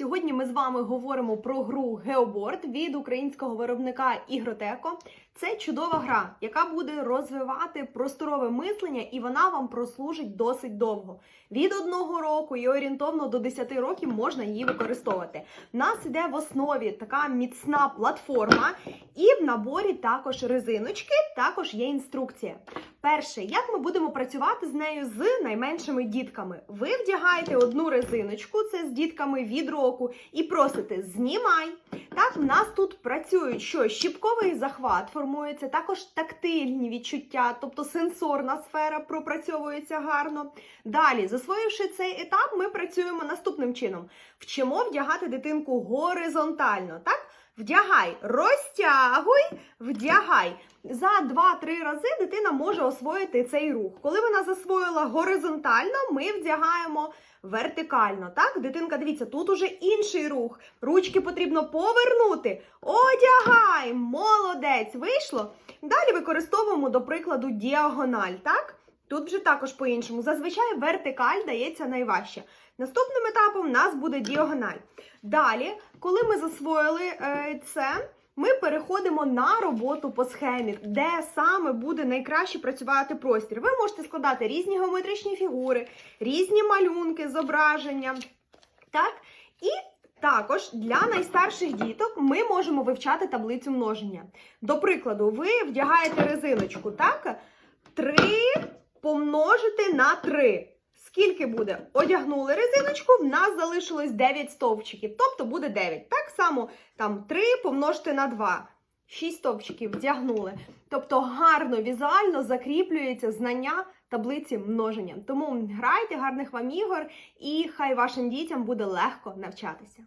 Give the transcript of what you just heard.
Сьогодні ми з вами говоримо про гру Геоборд від українського виробника Ігротеко. Це чудова гра, яка буде розвивати просторове мислення, і вона вам прослужить досить довго. Від одного року і орієнтовно до 10 років можна її використовувати. У нас іде в основі така міцна платформа, і в наборі також резиночки, також є інструкція. Перше, як ми будемо працювати з нею з найменшими дітками? Ви вдягаєте одну резиночку, це з дітками від року, і просите знімай. Так, в нас тут працюють що щіпковий захват формується, також тактильні відчуття, тобто сенсорна сфера пропрацьовується гарно. Далі, засвоївши цей етап, ми працюємо наступним чином: вчимо вдягати дитинку горизонтально. Так, вдягай, розтягуй, вдягай. За 2-3 рази дитина може освоїти цей рух. Коли вона засвоїла горизонтально, ми вдягаємо вертикально. Так, дитинка, дивіться, тут уже інший рух. Ручки потрібно повернути. Одягай! Молодець! Вийшло. Далі використовуємо, до прикладу, діагональ. Так? Тут вже також по-іншому. Зазвичай вертикаль дається найважче. Наступним етапом у нас буде діагональ. Далі, коли ми засвоїли е, це, ми переходимо на роботу по схемі, де саме буде найкраще працювати простір. Ви можете складати різні геометричні фігури, різні малюнки, зображення. Так? І також для найстарших діток ми можемо вивчати таблицю множення. До прикладу, ви вдягаєте резиночку, так? 3 помножити на 3. Скільки буде? Одягнули резиночку, в нас залишилось 9 стовпчиків, тобто буде 9. Так само там 3 помножити на 2. 6 стовпчиків вдягнули. Тобто гарно візуально закріплюється знання таблиці множення. Тому грайте гарних вам ігор, і хай вашим дітям буде легко навчатися.